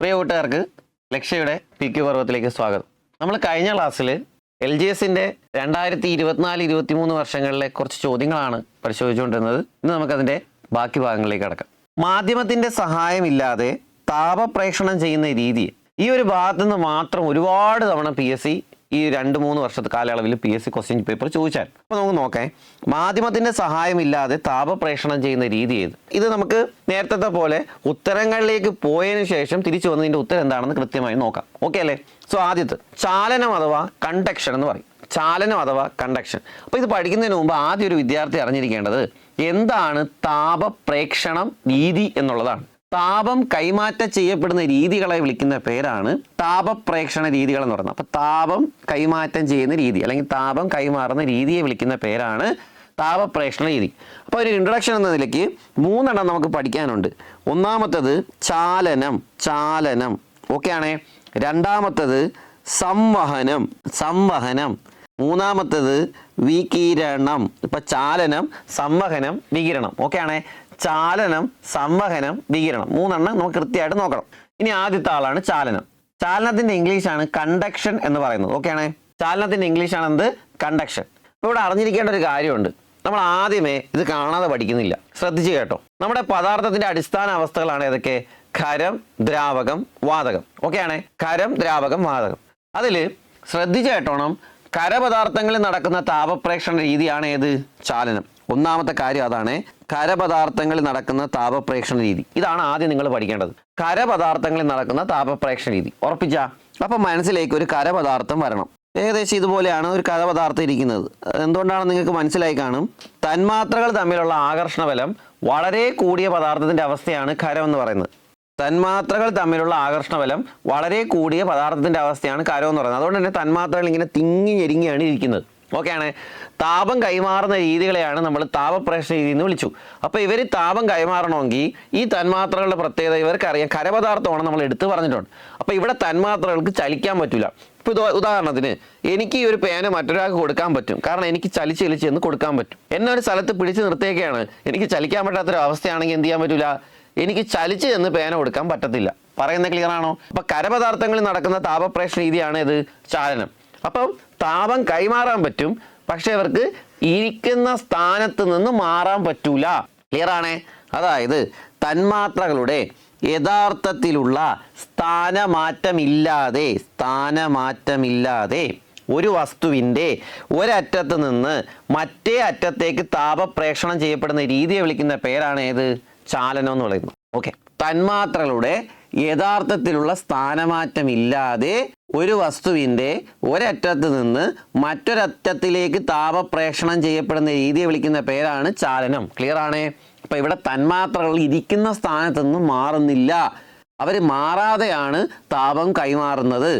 പ്രിയ കൂട്ടുകാർക്ക് ലക്ഷ്യയുടെ P Q പർവത്തിലേക്ക് സ്വാഗതം. നമ്മൾ കഴിഞ്ഞ ക്ലാസ്സിൽ എൽ ജി എസിന്റെ രണ്ടായിരത്തി ഇരുപത്തിനാല് ഇരുപത്തി മൂന്ന് വർഷങ്ങളിലെ കുറച്ച് ചോദ്യങ്ങളാണ് പരിശോധിച്ചുകൊണ്ടിരുന്നത്. ഇന്ന് നമുക്കതിന്റെ ബാക്കി ഭാഗങ്ങളിലേക്ക് കടക്കാം. മാധ്യമത്തിന്റെ സഹായമില്ലാതെ താപപ്രേക്ഷണം ചെയ്യുന്ന രീതി ഈ ഒരു ഭാഗത്തു നിന്ന് മാത്രം ഒരുപാട് തവണ പി എസ് സി ഈ രണ്ട് മൂന്ന് വർഷത്തെ കാലയളവിൽ P S C question paper ചോദിച്ചാൽ. അപ്പോൾ നമുക്ക് നോക്കാം. മാധ്യമത്തിന്റെ സഹായമില്ലാതെ താപപ്രേഷണം ചെയ്യുന്ന രീതി ഏത്? ഇത് നമുക്ക് നേരത്തെ പോലെ ഉത്തരങ്ങളിലേക്ക് പോയതിനു ശേഷം തിരിച്ചു വന്നതിന്റെ ഉത്തരം എന്താണെന്ന് കൃത്യമായി നോക്കാം. ഓക്കെ അല്ലേ? സോ ആദ്യത്തെ ചാലനം അഥവാ കണ്ടക്ഷൻ എന്ന് പറയും. ചാലനം അഥവാ കണ്ടക്ഷൻ അപ്പോൾ ഇത് പഠിക്കുന്നതിന് മുമ്പ് ആദ്യം ഒരു വിദ്യാർത്ഥി അറിഞ്ഞിരിക്കേണ്ടത് എന്താണ് താപപ്രേക്ഷണം രീതി എന്നുള്ളതാണ്. താപം കൈമാറ്റം ചെയ്യപ്പെടുന്ന രീതികളെ വിളിക്കുന്ന പേരാണ് താപപ്രേക്ഷണ രീതികൾ എന്ന് പറയുന്നത്. അപ്പോൾ താപം കൈമാറ്റം ചെയ്യുന്ന രീതി അല്ലെങ്കിൽ താപം കൈമാറുന്ന രീതിയെ വിളിക്കുന്ന പേരാണ് താപപ്രേക്ഷണ രീതി. അപ്പോൾ ഒരു ഇൻട്രൊഡക്ഷൻ എന്ന നിലയ്ക്ക് മൂന്നെണ്ണം നമുക്ക് പഠിക്കാനുണ്ട്. ഒന്നാമത്തത് ചാലനം ചാലനം. ഓക്കെ ആണേ? രണ്ടാമത്തത് സംവഹനം സംവഹനം. മൂന്നാമത്തത് വികിരണം. ഇപ്പം ചാലനം സംവഹനം വികിരണം. ഓക്കെ ആണേ? ചാലനം സംവഹനം വികിരണം. മൂന്നെണ്ണം നമുക്ക് കൃത്യമായിട്ട് നോക്കണം. ഇനി ആദ്യത്തെ ആളാണ് ചാലനം. ചാലനത്തിന്റെ ഇംഗ്ലീഷ് ആണ് കണ്ടക്ഷൻ എന്ന് പറയുന്നത്. ഓക്കെയാണ് ചാലനത്തിന്റെ ഇംഗ്ലീഷ് ആണ് എന്ത്? കണ്ടക്ഷൻ ഇപ്പൊ ഇവിടെ അറിഞ്ഞിരിക്കേണ്ട ഒരു കാര്യമുണ്ട്. നമ്മൾ ആദ്യമേ ഇത് കാണാതെ പഠിക്കുന്നില്ല. ശ്രദ്ധിച്ചു കേട്ടോ. നമ്മുടെ പദാർത്ഥത്തിന്റെ അടിസ്ഥാന അവസ്ഥകളാണ് ഏതൊക്കെ? ഖരം ദ്രാവകം വാതകം. ഓക്കെയാണ് ഖരം ദ്രാവകം വാതകം. അതിൽ ശ്രദ്ധിച്ചു കേട്ടോണം. ഖരപദാർത്ഥങ്ങളിൽ നടക്കുന്ന താപപ്രേക്ഷണ രീതിയാണ് ഏത്? ചാലനം. ഒന്നാമത്തെ കാര്യം അതാണ്. ഖരപദാർത്ഥങ്ങളിൽ നടക്കുന്ന താപപ്രേക്ഷണ രീതി. ഇതാണ് ആദ്യം നിങ്ങൾ പഠിക്കേണ്ടത്. ഖരപദാർത്ഥങ്ങളിൽ നടക്കുന്ന താപപ്രേക്ഷണ രീതി. ഉറപ്പിച്ച? അപ്പൊ മനസ്സിലേക്ക് ഒരു കരപദാർത്ഥം വരണം. ഏകദേശം ഇതുപോലെയാണ് ഒരു കരപദാർത്ഥം ഇരിക്കുന്നത്. എന്തുകൊണ്ടാണ് നിങ്ങൾക്ക് മനസ്സിലായി കാണും? തന്മാത്രകൾ തമ്മിലുള്ള ആകർഷണ ബലം വളരെ കൂടിയ പദാർത്ഥത്തിന്റെ അവസ്ഥയാണ് ഖരം എന്ന് പറയുന്നത്. തന്മാത്രകൾ തമ്മിലുള്ള ആകർഷണ ബലം വളരെ കൂടിയ പദാർത്ഥത്തിന്റെ അവസ്ഥയാണ് കരം എന്ന് പറയുന്നത്. അതുകൊണ്ട് തന്നെ തന്മാത്രകൾ ഇങ്ങനെ തിങ്ങി ഞെരുങ്ങിയാണ് ഇരിക്കുന്നത്. ഓക്കെയാണ്. താപം കൈമാറുന്ന രീതികളെയാണ് നമ്മൾ താപപ്രേഷണ രീതി എന്ന് വിളിച്ചു. അപ്പോൾ ഇവർ താപം കൈമാറണമെങ്കിൽ ഈ തന്മാത്രകളുടെ പ്രത്യേകത ഇവർക്കറിയാം കരപദാർത്ഥമാണ് നമ്മൾ എടുത്തു പറഞ്ഞിട്ടുണ്ട്. അപ്പോൾ ഇവിടെ തന്മാത്രകൾക്ക് ചലിക്കാൻ പറ്റില്ല ഇപ്പോൾ ഇത് ഉദാഹരണത്തിന് എനിക്ക് ഈ ഒരു പേന മറ്റൊരാൾക്ക് കൊടുക്കാൻ പറ്റും. കാരണം എനിക്ക് ചലിച്ച് ചലിച്ച് എന്ന് കൊടുക്കാൻ പറ്റും. എന്നെ ഒരു സ്ഥലത്ത് പിടിച്ച് നിർത്തിയൊക്കെയാണ് എനിക്ക് ചലിക്കാൻ പറ്റാത്തൊരു അവസ്ഥയാണെങ്കിൽ എന്ത് ചെയ്യാൻ പറ്റില്ല എനിക്ക് ചലിച്ച് എന്ന് പേന കൊടുക്കാൻ പറ്റത്തില്ല. പറയുന്ന ക്ലിയർ ആണോ? അപ്പോൾ കരപദാർത്ഥങ്ങളിൽ നടക്കുന്ന താപപ്രേഷണ രീതിയാണ് ഇത് ചാലനം. അപ്പം താപം കൈമാറാൻ പറ്റും. പക്ഷെ അവർക്ക് ഇരിക്കുന്ന സ്ഥാനത്ത് നിന്ന് മാറാൻ പറ്റൂല. ക്ലിയർ ആണേ? അതായത് തന്മാത്രകളുടെ യഥാർത്ഥത്തിലുള്ള സ്ഥാനമാറ്റമില്ലാതെ സ്ഥാനമാറ്റമില്ലാതെ ഒരു വസ്തുവിന്റെ ഒരറ്റത്ത് നിന്ന് മറ്റേ അറ്റത്തേക്ക് താപപ്രേക്ഷണം ചെയ്യപ്പെടുന്ന രീതിയെ വിളിക്കുന്ന പേരാണ് ഏത്? ചാലനം എന്ന് പറയുന്നത്. ഓക്കെ തന്മാത്രകളുടെ യഥാർത്ഥത്തിലുള്ള സ്ഥാനമാറ്റമില്ലാതെ ഒരു വസ്തുവിന്റെ ഒരറ്റത്ത് നിന്ന് മറ്റൊരറ്റത്തിലേക്ക് താപപ്രേഷണം ചെയ്യപ്പെടുന്ന രീതിയെ വിളിക്കുന്ന പേരാണ് ചാലനം. ക്ലിയർ ആണേ? അപ്പൊ ഇവിടെ തന്മാത്രകൾ ഇരിക്കുന്ന സ്ഥാനത്ത് നിന്ന് മാറുന്നില്ല. അവർ മാറാതെയാണ് താപം കൈമാറുന്നത്.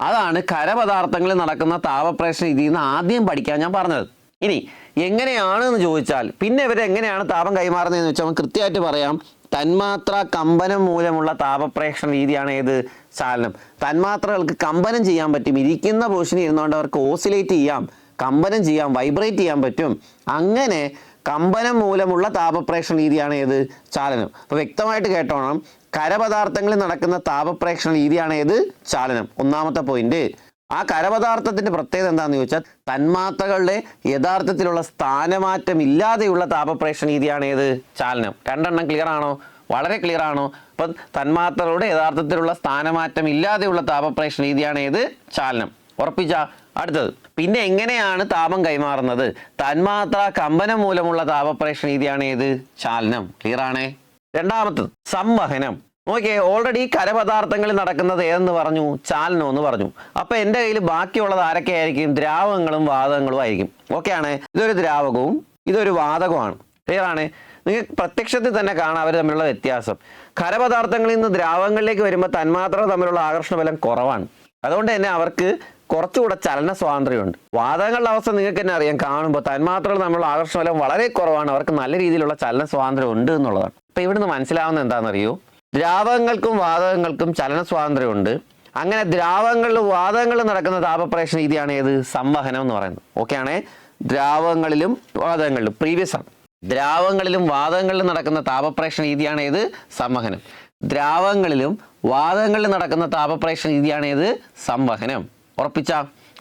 അതാണ് ഖരപദാർത്ഥങ്ങളിൽ നടക്കുന്ന താപപ്രേഷണ രീതിയിൽ നിന്ന് ആദ്യം പഠിക്കാൻ ഞാൻ പറഞ്ഞത്. ഇനി എങ്ങനെയാണ് എന്ന് ചോദിച്ചാൽ പിന്നെ ഇവരെങ്ങനെയാണ് താപം കൈമാറുന്നതെന്ന് വെച്ചാൽ നമുക്ക് കൃത്യമായിട്ട് പറയാം. തന്മാത്ര കമ്പനം മൂലമുള്ള താപപ്രേക്ഷണ രീതിയാണ് ഏത് ചാലനം തന്മാത്രകൾക്ക് കമ്പനം ചെയ്യാൻ പറ്റും. ഇരിക്കുന്ന പൊസിഷനിൽ ഇരുന്നുകൊണ്ട് അവർക്ക് ഓസിലേറ്റ് ചെയ്യാം കമ്പനം ചെയ്യാം വൈബ്രേറ്റ് ചെയ്യാൻ പറ്റും. അങ്ങനെ കമ്പനം മൂലമുള്ള താപപ്രേക്ഷണ രീതിയാണ് ഏത് ചാലനം. അപ്പോൾ വ്യക്തമായിട്ട് കേട്ടോണം. കരപദാർത്ഥങ്ങളിൽ നടക്കുന്ന താപപ്രേക്ഷണ രീതിയാണ് ഏത് ചാലനം. ഒന്നാമത്തെ പോയിന്റ് ആ കരപദാർത്ഥത്തിന്റെ പ്രത്യേകത എന്താണെന്ന് ചോദിച്ചാൽ തന്മാത്രകളുടെ യഥാർത്ഥത്തിലുള്ള സ്ഥാനമാറ്റം ഇല്ലാതെയുള്ള താപപ്രേഷണ രീതിയാണ് ഏത്? ചാലനം. രണ്ടെണ്ണം ക്ലിയർ ആണോ? വളരെ ക്ലിയർ ആണോ? അപ്പം തന്മാത്രകളുടെ യഥാർത്ഥത്തിലുള്ള സ്ഥാനമാറ്റം ഇല്ലാതെയുള്ള താപപ്രേഷണ രീതിയാണ് ഏത്? ചാലനം. ഉറപ്പിച്ച? അടുത്തത്. പിന്നെ എങ്ങനെയാണ് താപം കൈമാറുന്നത്? തന്മാത്ര കമ്പനം മൂലമുള്ള താപപ്രേഷണ രീതിയാണ് ഏത്? ചാലനം. ക്ലിയർ ആണേ? രണ്ടാമത്തത്. സംവഹനം. ഓക്കെ ഓൾറെഡി കരപദാർത്ഥങ്ങളിൽ നടക്കുന്നത് ഏതെന്ന് പറഞ്ഞു? ചാലനം എന്ന് പറഞ്ഞു. അപ്പൊ എന്റെ കയ്യിൽ ബാക്കിയുള്ളത് ആരൊക്കെ ആയിരിക്കും ദ്രാവകങ്ങളും വാതകങ്ങളും ആയിരിക്കും. ഓക്കെ ആണ്. ഇതൊരു ദ്രാവകവും ഇതൊരു വാതകവുമാണ്. ക്ലിയർ ആണ്? നിങ്ങൾക്ക് പ്രത്യക്ഷത്തിൽ തന്നെ കാണാം അവർ തമ്മിലുള്ള വ്യത്യാസം. ഖരപദാർത്ഥങ്ങളിൽ നിന്ന് ദ്രാവകങ്ങളിലേക്ക് വരുമ്പോൾ തന്മാത്ര തമ്മിലുള്ള ആകർഷണ ബലം കുറവാണ്. അതുകൊണ്ട് തന്നെ അവർക്ക് കുറച്ചുകൂടെ ചലന സ്വാതന്ത്ര്യമുണ്ട്. വാതകങ്ങളുടെ അവസ്ഥ നിങ്ങൾക്ക് തന്നെ അറിയാം. കാണുമ്പോൾ തന്മാത്രകൾ തമ്മിലുള്ള ആകർഷണ ബലം വളരെ കുറവാണ്. അവർക്ക് നല്ല രീതിയിലുള്ള ചലന സ്വാതന്ത്ര്യം ഉണ്ട് എന്നുള്ളതാണ്. അപ്പൊ ഇവിടുന്ന് മനസ്സിലാവുന്ന എന്താണെന്നറിയോ? ദ്രാവകങ്ങൾക്കും വാതകങ്ങൾക്കും ചലന സ്വാതന്ത്ര്യമുണ്ട് അങ്ങനെ ദ്രാവകങ്ങളിലും വാതകങ്ങളിലും നടക്കുന്ന താപപ്രേഷണ രീതിയാണ് ഏത്? സംവഹനം എന്ന് പറയുന്നത്. ഓക്കെ ആണേ? ദ്രാവകങ്ങളിലും വാതകങ്ങളിലും പ്രീവിയസ് ആണ്. ദ്രാവകങ്ങളിലും വാതകങ്ങളിലും നടക്കുന്ന താപപ്രേഷണ രീതിയാണ് ഏത്? സംവഹനം. ദ്രാവകങ്ങളിലും വാതകങ്ങളിൽ നടക്കുന്ന താപപ്രേഷണ രീതിയാണ് ഏത്? സംവഹനം. ഉറപ്പിച്ച?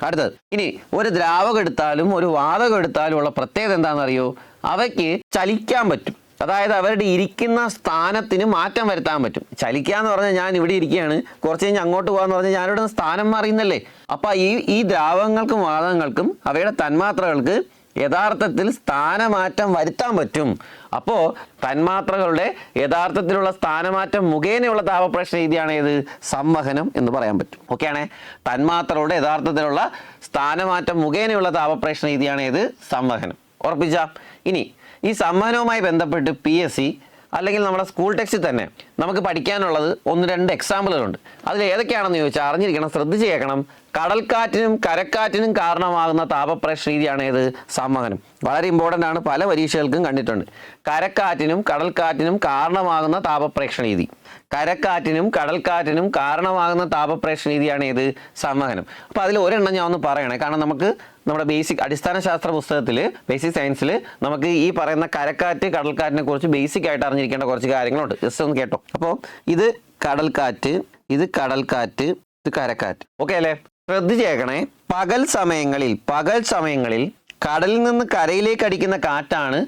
അടുത്തത്. ഇനി ഒരു ദ്രാവകം എടുത്താലും ഒരു വാതകം എടുത്താലും ഉള്ള പ്രത്യേകത എന്താണെന്നറിയോ? അവയ്ക്ക് ചലിക്കാൻ പറ്റും. അതായത് അവരുടെ ഇരിക്കുന്ന സ്ഥാനത്തിന് മാറ്റം വരുത്താൻ പറ്റും. ചലിക്കുക എന്ന് പറഞ്ഞാൽ ഞാൻ ഇവിടെ ഇരിക്കുകയാണ് കുറച്ച് കഴിഞ്ഞ് അങ്ങോട്ട് പോകാന്ന് പറഞ്ഞാൽ ഞാനിവിടെ സ്ഥാനം മാറിയുന്നല്ലേ? അപ്പം ഈ ഈ ദ്രാവകങ്ങൾക്കും വാതകങ്ങൾക്കും അവയുടെ തന്മാത്രകൾക്ക് യഥാർത്ഥത്തിൽ സ്ഥാനമാറ്റം വരുത്താൻ പറ്റും. അപ്പോൾ തന്മാത്രകളുടെ യഥാർത്ഥത്തിലുള്ള സ്ഥാനമാറ്റം മുഖേനയുള്ള താപപ്രശ്ന രീതിയാണ് ഏത്? സംവഹനം എന്ന് പറയാൻ പറ്റും. ഓക്കെയാണേ? തന്മാത്രകളുടെ യഥാർത്ഥത്തിലുള്ള സ്ഥാനമാറ്റം മുഖേനയുള്ള താപപ്രശ്ന രീതിയാണ് ഏത്? സംവഹനം. ഉറപ്പിച്ച? ഇനി ഈ സമ്മാനവുമായി ബന്ധപ്പെട്ട് പി എസ് സി അല്ലെങ്കിൽ നമ്മുടെ സ്കൂൾ ടെക്സ്റ്റിൽ തന്നെ നമുക്ക് പഠിക്കാനുള്ളത് ഒന്ന് രണ്ട് എക്സാമ്പിളുകളുണ്ട് അതിൽ ഏതൊക്കെയാണെന്ന് ചോദിച്ചാൽ അറിഞ്ഞിരിക്കണം ശ്രദ്ധിച്ച് കേൾക്കണം. കടൽക്കാറ്റിനും കരക്കാറ്റിനും കാരണമാകുന്ന താപപ്രശ്ന രീതിയാണ് ഏത്? സംവഹനം വളരെ ഇമ്പോർട്ടന്റ് ആണ്. പല പരീക്ഷകൾക്കും കണ്ടിട്ടുണ്ട്. കരക്കാറ്റിനും കടൽക്കാറ്റിനും കാരണമാകുന്ന താപപ്രേക്ഷണ രീതി. കരക്കാറ്റിനും കടൽക്കാറ്റിനും കാരണമാകുന്ന താപപ്രേക്ഷണ രീതിയാണ് ഏത്? സംവഹനം അപ്പോൾ അതിൽ ഒരെണ്ണം ഞാൻ ഒന്ന് പറയണേ. കാരണം നമുക്ക് നമ്മുടെ ബേസിക് അടിസ്ഥാന ശാസ്ത്ര പുസ്തകത്തിൽ ബേസിക് സയൻസിൽ നമുക്ക് ഈ പറയുന്ന കരക്കാറ്റ് കടൽക്കാറ്റിനെ കുറിച്ച് ബേസിക് ആയിട്ട് അറിഞ്ഞിരിക്കേണ്ട കുറച്ച് കാര്യങ്ങളുണ്ട്. ജസ്റ്റ് ഒന്ന് കേട്ടോ. അപ്പോൾ ഇത് കടൽക്കാറ്റ് ഇത് കടൽക്കാറ്റ് ഇത് കരക്കാറ്റ്. ഓക്കെ അല്ലേ? ശ്രദ്ധിച്ചേക്കണേ പകൽ സമയങ്ങളിൽ പകൽ സമയങ്ങളിൽ കടലിൽ നിന്ന് കരയിലേക്ക് അടിക്കുന്ന കാറ്റാണ്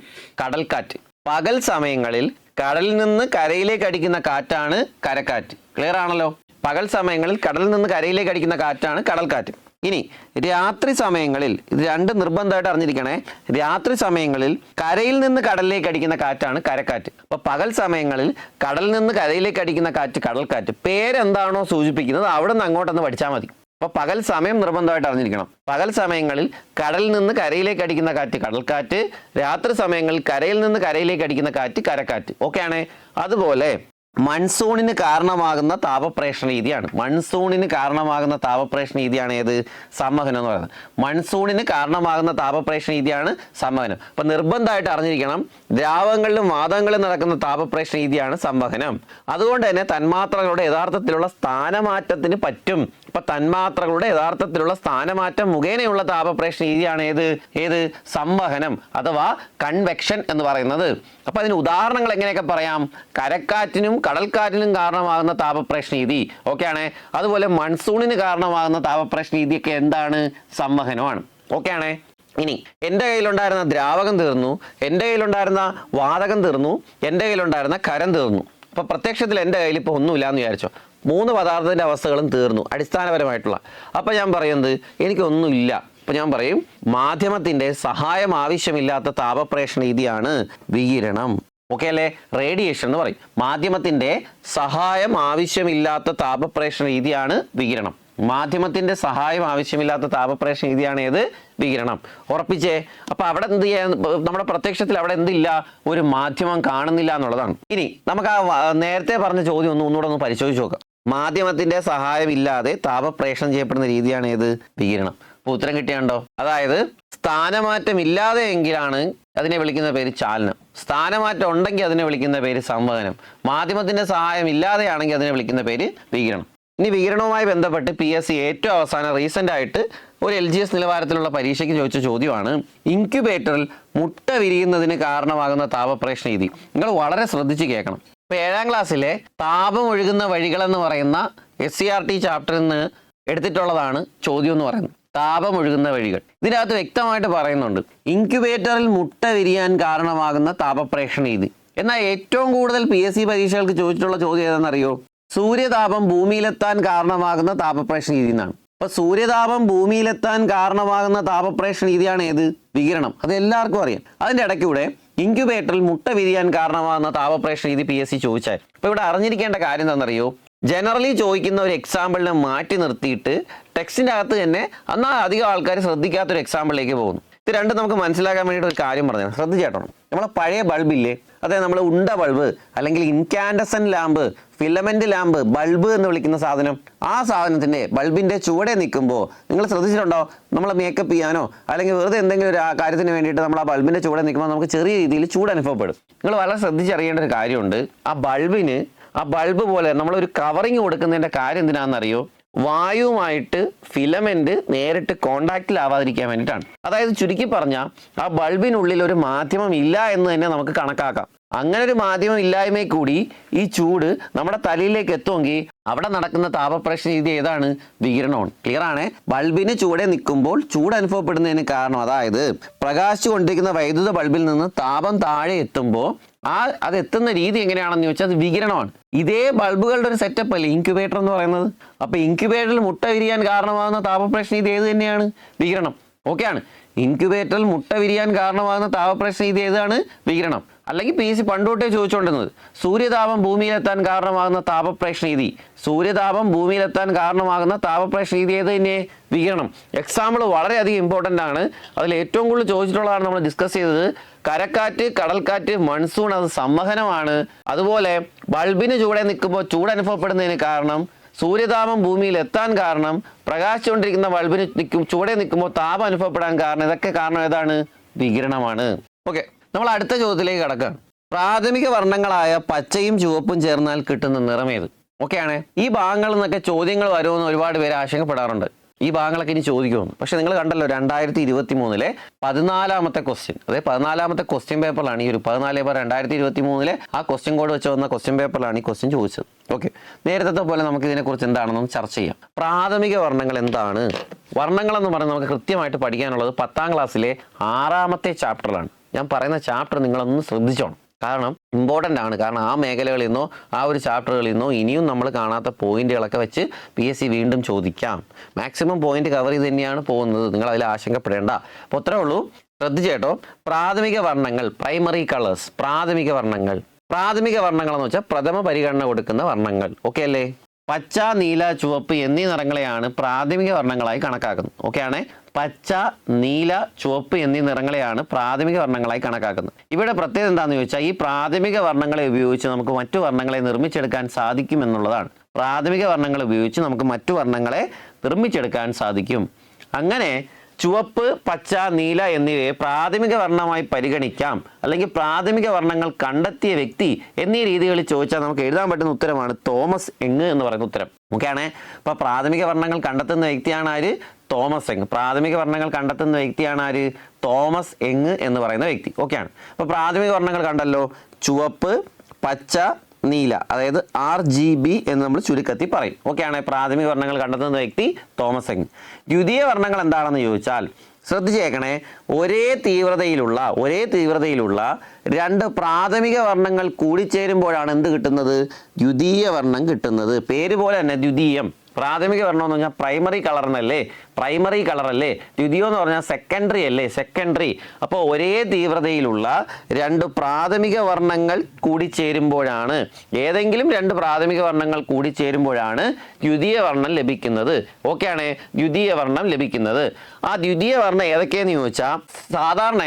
കടൽക്കാറ്റ്. പകൽ സമയങ്ങളിൽ കടലിൽ നിന്ന് കരയിലേക്ക് അടിക്കുന്ന കാറ്റാണ് കരക്കാറ്റ്. ക്ലിയർ ആണല്ലോ? പകൽ സമയങ്ങളിൽ കടലിൽ നിന്ന് കരയിലേക്ക് അടിക്കുന്ന കാറ്റാണ് കടൽക്കാറ്റ്. ഇനി രാത്രി സമയങ്ങളിൽ ഇത് രണ്ട് നിർബന്ധമായിട്ട് അറിഞ്ഞിരിക്കണേ. രാത്രി സമയങ്ങളിൽ കരയിൽ നിന്ന് കടലിലേക്ക് അടിക്കുന്ന കാറ്റാണ് കരക്കാറ്റ്. അപ്പൊ പകൽ സമയങ്ങളിൽ കടലിൽ നിന്ന് കരയിലേക്ക് അടിക്കുന്ന കാറ്റ് കടൽക്കാറ്റ്. പേരെന്താണോ സൂചിപ്പിക്കുന്നത് അവിടെ നിന്ന് അങ്ങോട്ടൊന്ന് പഠിച്ചാൽ മതി. അപ്പൊ പകൽ സമയം നിർബന്ധമായിട്ട് അറിഞ്ഞിരിക്കണം. പകൽ സമയങ്ങളിൽ കടലിൽ നിന്ന് കരയിലേക്ക് അടിക്കുന്ന കാറ്റ് കടൽക്കാറ്റ്. രാത്രി സമയങ്ങളിൽ കരയിൽ നിന്ന് കരയിലേക്ക് അടിക്കുന്ന കാറ്റ് കരക്കാറ്റ്. ഓക്കെ ആണേ അതുപോലെ മൺസൂണിന് കാരണമാകുന്ന താപപ്രേഷണ രീതിയാണ്. മൺസൂണിന് കാരണമാകുന്ന താപപ്രേഷണ രീതിയാണ് ഏത്? സംവഹനം എന്ന് പറയുന്നത്. മൺസൂണിന് കാരണമാകുന്ന താപപ്രേഷണ രീതിയാണ് സമ്മഹനം അപ്പൊ നിർബന്ധമായിട്ട് അറിഞ്ഞിരിക്കണം ദ്രാവകങ്ങളിലും വാതകങ്ങളിലും നടക്കുന്ന താപപ്രേഷണ രീതിയാണ് സംവഹനം. അതുകൊണ്ട് തന്നെ തന്മാത്രകളുടെ യഥാർത്ഥത്തിലുള്ള സ്ഥാനമാറ്റത്തിന് പറ്റും ഇപ്പൊ തന്മാത്രകളുടെ യഥാർത്ഥത്തിലുള്ള സ്ഥാനമാറ്റം മുഖേനയുള്ള താപപ്രേഷണ രീതിയാണ് ഏത്? ഏത്? സംവഹനം അഥവാ കൺവെക്ഷൻ എന്ന് പറയുന്നത്. അപ്പൊ അതിന് ഉദാഹരണങ്ങൾ എങ്ങനെയൊക്കെ പറയാം? കരക്കാറ്റിനും കടൽക്കാറ്റിനും കാരണമാകുന്ന താപപ്രേഷണ രീതി ഓക്കെയാണ് അതുപോലെ മൺസൂണിന് കാരണമാകുന്ന താപപ്രേഷണ രീതിയൊക്കെ എന്താണ്? സംവഹനമാണ് ഓക്കെയാണ് ഇനി എന്റെ കയ്യിലുണ്ടായിരുന്ന ദ്രാവകം തീർന്നു എന്റെ കയ്യിലുണ്ടായിരുന്ന വാതകം തീർന്നു എന്റെ കയ്യിലുണ്ടായിരുന്ന കരം തീർന്നു. അപ്പോൾ പ്രത്യക്ഷത്തിൽ എന്റെ കയ്യിൽ ഇപ്പോൾ ഒന്നുമില്ല എന്ന് വിചാരിച്ചോ? മൂന്ന് പദാർത്ഥത്തിന്റെ അവസ്ഥകളും തീർന്നു അടിസ്ഥാനപരമായിട്ടുള്ള. അപ്പോൾ ഞാൻ പറയുന്നത് എനിക്കൊന്നുമില്ല. അപ്പം ഞാൻ പറയും മാധ്യമത്തിന്റെ സഹായം ആവശ്യമില്ലാത്ത താപപ്രേഷണ രീതിയാണ് വികിരണം. ഓക്കെ അല്ലേ? റേഡിയേഷൻ എന്ന് പറയും. മാധ്യമത്തിന്റെ സഹായം ആവശ്യമില്ലാത്ത താപപ്രേഷണ രീതിയാണ് വികിരണം. മാധ്യമത്തിന്റെ സഹായം ആവശ്യമില്ലാത്ത താപപ്രേഷണ രീതിയാണ് ഏത്? വികിരണം. ഉറപ്പിച്ചേ? അപ്പോൾ അവിടെ എന്ത് ചെയ്യാൻ നമ്മുടെ പ്രത്യക്ഷത്തിൽ അവിടെ എന്തില്ല? ഒരു മാധ്യമം കാണുന്നില്ല എന്നുള്ളതാണ്. ഇനി നമുക്ക് ആ നേരത്തെ പറഞ്ഞ ചോദ്യം ഒന്ന് ഒന്നുകൂടെ ഒന്ന് പരിശോധിച്ച് നോക്കാം. മാധ്യമത്തിന്റെ സഹായമില്ലാതെ താപപ്രേഷണം ചെയ്യപ്പെടുന്ന രീതിയാണ് ഏത് വികിരണം? അപ്പൊ ഉത്തരം കിട്ടിയാണ്ടോ? അതായത് സ്ഥാനമാറ്റം ഇല്ലാതെ എങ്കിലാണ് അതിനെ വിളിക്കുന്ന പേര് ചാലനം. സ്ഥാനമാറ്റം ഉണ്ടെങ്കിൽ അതിനെ വിളിക്കുന്ന പേര് സംവഹനം. മാധ്യമത്തിന്റെ സഹായം ഇല്ലാതെയാണെങ്കിൽ അതിനെ വിളിക്കുന്ന പേര് വികിരണം. ഇനി വികിരണവുമായി ബന്ധപ്പെട്ട് പി എസ് സി ഏറ്റവും അവസാനം റീസെന്റ് ആയിട്ട് ഒരു എൽ ജി എസ് നിലവാരത്തിലുള്ള പരീക്ഷയ്ക്ക് ചോദിച്ച ചോദ്യമാണ് ഇൻക്യുബേറ്ററിൽ മുട്ട വിരിയുന്നതിന് കാരണമാകുന്ന താപപ്രേഷണ രീതി. നിങ്ങൾ വളരെ ശ്രദ്ധിച്ച് കേൾക്കണം. ഇപ്പൊ ഏഴാം ക്ലാസ്സിലെ താപം ഒഴുകുന്ന വഴികളെന്ന് പറയുന്ന എസ് സി ആർ ടി ചാപ്റ്ററിൽ നിന്ന് എടുത്തിട്ടുള്ളതാണ് ചോദ്യം എന്ന് പറയുന്നത്. താപം ഒഴുകുന്ന വഴികൾ. ഇതിനകത്ത് വ്യക്തമായിട്ട് പറയുന്നുണ്ട് ഇൻക്യുബേറ്ററിൽ മുട്ട വിരിയാൻ കാരണമാകുന്ന താപപ്രേഷണ രീതി. എന്നാൽ ഏറ്റവും കൂടുതൽ പി എസ് സി പരീക്ഷകൾക്ക് ചോദിച്ചിട്ടുള്ള ചോദ്യം ഏതെന്നറിയോ സൂര്യതാപം ഭൂമിയിലെത്താൻ കാരണമാകുന്ന താപപ്രേഷണ രീതി എന്നാണ്. അപ്പൊ സൂര്യതാപം ഭൂമിയിലെത്താൻ കാരണമാകുന്ന താപപ്രേഷണ രീതിയാണ് ഏത്? വികിരണം. അത് എല്ലാവർക്കും അറിയാം. അതിന്റെ ഇടയ്ക്കൂടെ ഇൻക്യുബേറ്ററിൽ മുട്ട വിരിയാൻ കാരണമാകുന്ന താപപ്രേഷ രീതി പി എസ് സി ചോദിച്ചാൽ. അപ്പൊ ഇവിടെ അറിഞ്ഞിരിക്കേണ്ട കാര്യം എന്താണെന്നറിയോ? ജനറലി ചോദിക്കുന്ന ഒരു എക്സാമ്പിളിനെ മാറ്റി നിർത്തിയിട്ട് ടെക്സ്റ്റിന്റെ അകത്ത് തന്നെ എന്നാൽ അധികം ആൾക്കാർ ശ്രദ്ധിക്കാത്തൊരു എക്സാമ്പിളിലേക്ക് പോകുന്നു. ഇത് രണ്ടും നമുക്ക് മനസ്സിലാക്കാൻ വേണ്ടിയിട്ട് ഒരു കാര്യം പറഞ്ഞു ശ്രദ്ധിച്ചേട്ടോ നമ്മളെ പഴയ ബൾബില്ലേ? അതായത് നമ്മൾ ഉണ്ട ബൾബ് അല്ലെങ്കിൽ incandescent lamp filament lamp bulb എന്ന് വിളിക്കുന്ന സാധനം. ആ സാധനത്തിന്റെ ബൾബിന്റെ ചുവടെ നിൽക്കുമ്പോൾ നിങ്ങൾ ശ്രദ്ധിച്ചിട്ടുണ്ടോ? നമ്മളെ മേക്കപ്പ് ചെയ്യാനോ അല്ലെങ്കിൽ വെറുതെ എന്തെങ്കിലും ഒരു കാര്യത്തിന് വേണ്ടിയിട്ട് നമ്മൾ ആ ബൾബിന്റെ ചുവടെ നിൽക്കുമ്പോൾ നമുക്ക് ചെറിയ രീതിയിൽ ചൂട് അനുഭവപ്പെടും. നിങ്ങൾ വളരെ ശ്രദ്ധിച്ചറിയേണ്ട ഒരു കാര്യമുണ്ട്. ആ ബൾബിന് ആ ബൾബ് പോലെ നമ്മളൊരു കവറിങ് കൊടുക്കുന്നതിന്റെ കാര്യം എന്തിനാണെന്നറിയോ? വായുവുമായിട്ട് ഫിലമെന്റ് നേരിട്ട് കോണ്ടാക്റ്റിലാവാതിരിക്കാൻ വേണ്ടിയിട്ടാണ്. അതായത് ചുരുക്കി പറഞ്ഞാൽ ആ ബൾബിനുള്ളിൽ ഒരു മാധ്യമം ഇല്ല എന്ന് തന്നെ നമുക്ക് കണക്കാക്കാം. അങ്ങനെ ഒരു മാധ്യമം ഇല്ലായ്മയിൽ കൂടി ഈ ചൂട് നമ്മുടെ തലയിലേക്ക് എത്തുമെങ്കിൽ അവിടെ നടക്കുന്ന താപപ്രശ്ന രീതി ഏതാണ്? വികിരണമാണ്. ക്ലിയർ ആണ്? ബൾബിന് ചൂടെ നിൽക്കുമ്പോൾ ചൂട് അനുഭവപ്പെടുന്നതിന് കാരണം അതായത് പ്രകാശിച്ചുകൊണ്ടിരിക്കുന്ന വൈദ്യുത ബൾബിൽ നിന്ന് താപം താഴെ എത്തുമ്പോൾ ആ അത് എത്തുന്ന രീതി എങ്ങനെയാണെന്ന് ചോദിച്ചാൽ അത് വികിരണമാണ്. ഇതേ ബൾബുകളുടെ ഒരു സെറ്റപ്പ് അല്ലേ? ഇൻക്യുബേറ്റർ എന്ന് പറയുന്നത്. അപ്പൊ ഇൻക്യുബേറ്ററിൽ മുട്ട വിരിയാൻ കാരണമാകുന്ന താപപ്രശ്നം ഇത് ഏത് തന്നെയാണ്? വികിരണം. ഓക്കെയാണ് ഇൻക്യുബേറ്ററിൽ മുട്ട വിരിയാൻ കാരണമാകുന്ന താപപ്രശ്നം ഇത് ഏതാണ്? വികിരണം. അല്ലെങ്കിൽ പി സി പണ്ടോട്ടേ ചോദിച്ചുകൊണ്ടിരുന്നത് സൂര്യതാപം ഭൂമിയിലെത്താൻ കാരണമാകുന്ന താപപ്രേക്ഷണ രീതി. സൂര്യതാപം ഭൂമിയിലെത്താൻ കാരണമാകുന്ന താപപ്രേക്ഷണ രീതി ഏത് തന്നെ? വികിരണം. എക്സാമ്പിൾ വളരെയധികം ഇമ്പോർട്ടന്റ് ആണ്. അതിൽ ഏറ്റവും കൂടുതൽ ചോദിച്ചിട്ടുള്ളതാണ് നമ്മൾ ഡിസ്കസ് ചെയ്തത്. കരക്കാറ്റ് കടൽക്കാറ്റ് മൺസൂൺ അത് സമ്മഹനമാണ്. അതുപോലെ ബൾബിന് ചൂടെ നിൽക്കുമ്പോൾ ചൂട് അനുഭവപ്പെടുന്നതിന് കാരണം സൂര്യതാപം ഭൂമിയിൽ എത്താൻ കാരണം പ്രകാശിച്ചുകൊണ്ടിരിക്കുന്ന ബൾബിന് നിൽക്കും ചൂടെ നിൽക്കുമ്പോൾ താപം അനുഭവപ്പെടാൻ കാരണം ഇതൊക്കെ കാരണം ഏതാണ്? വികിരണമാണ്. ഓക്കെ നമ്മൾ അടുത്ത ചോദ്യത്തിലേക്ക് കടക്കാം. പ്രാഥമിക വർണങ്ങളായ പച്ചയും ചുവപ്പും ചേർന്നാൽ കിട്ടുന്ന നിറമേത് ഓക്കെയാണ് ഈ ഭാഗങ്ങളിൽ നിന്നൊക്കെ ചോദ്യങ്ങൾ വരുമെന്ന് ഒരുപാട് പേര് ആശങ്കപ്പെടാറുണ്ട്. ഈ ഭാഗങ്ങളൊക്കെ ഇനി ചോദിക്കുമെന്ന് പക്ഷെ നിങ്ങൾ കണ്ടല്ലോ രണ്ടായിരത്തി ഇരുപത്തി മൂന്നിലെ പതിനാലാമത്തെ ക്വസ്റ്റ്യൻ അതായത് പതിനാലാമത്തെ ക്വസ്റ്റ്യൻ പേപ്പറിലാണ് ഈ ഒരു പതിനാല് പേപ്പർ രണ്ടായിരത്തി ഇരുപത്തി മൂന്നിലെ ആ ക്വസ്റ്റ്യൻ കോഡ് വെച്ച് വന്ന ക്വസ്റ്റ്യൻ പേപ്പറിലാണ് ഈ ക്വസ്റ്റ്യൻ ചോദിച്ചത്. ഓക്കെ നേരത്തെ പോലെ നമുക്ക് ഇതിനെക്കുറിച്ച് എന്താണെന്ന് ചർച്ച ചെയ്യാം. പ്രാഥമിക വർണങ്ങൾ എന്താണ്? വർണങ്ങൾ എന്ന് പറഞ്ഞാൽ നമുക്ക് കൃത്യമായിട്ട് പഠിക്കാനുള്ളത് പത്താം ക്ലാസ്സിലെ ആറാമത്തെ ചാപ്റ്ററിലാണ് ഞാൻ പറയുന്ന ചാപ്റ്റർ നിങ്ങളൊന്ന് ശ്രദ്ധിച്ചോണം. കാരണം ഇമ്പോർട്ടന്റ് ആണ്. കാരണം ആ മേഖലകളിൽ നിന്നോ ആ ഒരു ചാപ്റ്ററുകളിൽ നിന്നോ ഇനിയും നമ്മൾ കാണാത്ത പോയിന്റുകളൊക്കെ വെച്ച് പി എസ് സി വീണ്ടും ചോദിക്കാം. മാക്സിമം പോയിന്റ് കവർ ചെയ്ത് തന്നെയാണ് പോകുന്നത്. നിങ്ങൾ അതിൽ ആശങ്കപ്പെടേണ്ട. അപ്പോൾ അത്രേ ഉള്ളൂ. ശ്രദ്ധിച്ചേട്ടോ പ്രാഥമിക വർണങ്ങൾ പ്രൈമറി കളേഴ്സ് പ്രാഥമിക വർണങ്ങൾ. പ്രാഥമിക വർണങ്ങൾ എന്ന് വെച്ചാൽ പ്രഥമ പരിഗണന കൊടുക്കുന്ന വർണങ്ങൾ. ഓക്കെ അല്ലേ? പച്ച നീല ചുവപ്പ് എന്നീ നിറങ്ങളെയാണ് പ്രാഥമിക വർണങ്ങളായി കണക്കാക്കുന്നത്. ഓക്കെ ആണേ? പച്ച നീല ചുവപ്പ് എന്നീ നിറങ്ങളെയാണ് പ്രാഥമിക വർണങ്ങളായി കണക്കാക്കുന്നത്. ഇവിടെ പ്രത്യേകത എന്താണെന്ന് ചോദിച്ചാൽ ഈ പ്രാഥമിക വർണങ്ങളെ ഉപയോഗിച്ച് നമുക്ക് മറ്റു വർണങ്ങളെ നിർമ്മിച്ചെടുക്കാൻ സാധിക്കും എന്നുള്ളതാണ് പ്രാഥമിക വർണങ്ങൾ ഉപയോഗിച്ച് നമുക്ക് മറ്റു വർണങ്ങളെ നിർമ്മിച്ചെടുക്കാൻ സാധിക്കും. അങ്ങനെ ചുവപ്പ് പച്ച നീല എന്നിവയെ പ്രാഥമിക വർണമായി പരിഗണിക്കാം. അല്ലെങ്കിൽ പ്രാഥമിക വർണങ്ങൾ കണ്ടെത്തിയ വ്യക്തി എന്നീ രീതികളിൽ ചോദിച്ചാൽ നമുക്ക് എഴുതാൻ പറ്റുന്ന ഉത്തരമാണ് തോമസ് എങ് എന്ന് പറയുന്ന ഉത്തരം. ഓക്കെയാണ്? അപ്പോൾ പ്രാഥമിക വർണങ്ങൾ കണ്ടെത്തുന്ന വ്യക്തിയാണ് ആര്? തോമസ് എങ് പ്രാഥമിക വർണങ്ങൾ കണ്ടെത്തുന്ന വ്യക്തിയാണ് ആര്? തോമസ് എങ് എന്ന് പറയുന്ന വ്യക്തി. ഓക്കെയാണ് അപ്പോൾ പ്രാഥമിക വർണങ്ങൾ കണ്ടല്ലോ. ചുവപ്പ് പച്ച നീല. അതായത് ആർ ജി ബി എന്ന് നമ്മൾ ചുരുക്കത്തിൽ പറയും. ഓക്കെയാണ് പ്രാഥമിക വർണങ്ങൾ കണ്ടെത്തുന്ന വ്യക്തി തോമസ് എങ് ദ്വിതീയ വർണങ്ങൾ എന്താണെന്ന് ചോദിച്ചാൽ ശ്രദ്ധിച്ചേക്കണേ. ഒരേ തീവ്രതയിലുള്ള ഒരേ തീവ്രതയിലുള്ള രണ്ട് പ്രാഥമിക വർണങ്ങൾ കൂടിച്ചേരുമ്പോഴാണ് എന്ത് കിട്ടുന്നത്? ദ്വിതീയ വർണം കിട്ടുന്നത്. പേര് പോലെ തന്നെ ദ്വിതീയം. പ്രാഥമിക വർണം എന്ന് പറഞ്ഞാൽ പ്രൈമറി കളർ എന്നല്ലേ? പ്രൈമറി കളർ അല്ലേ? ദ്വിതീയം എന്ന് പറഞ്ഞാൽ സെക്കൻഡറി അല്ലേ? സെക്കൻഡറി അപ്പോൾ ഒരേ തീവ്രതയിലുള്ള രണ്ട് പ്രാഥമിക വർണങ്ങൾ കൂടി ചേരുമ്പോഴാണ്. ഏതെങ്കിലും രണ്ട് പ്രാഥമിക വർണങ്ങൾ കൂടി ചേരുമ്പോഴാണ് ദ്വിതീയ വർണം ലഭിക്കുന്നത്. ഓക്കെയാണ് ദ്വിതീയ വർണം ലഭിക്കുന്നത്. ആ ദ്വിതീയ വർണം ഏതൊക്കെയെന്ന് ചോദിച്ചാൽ സാധാരണ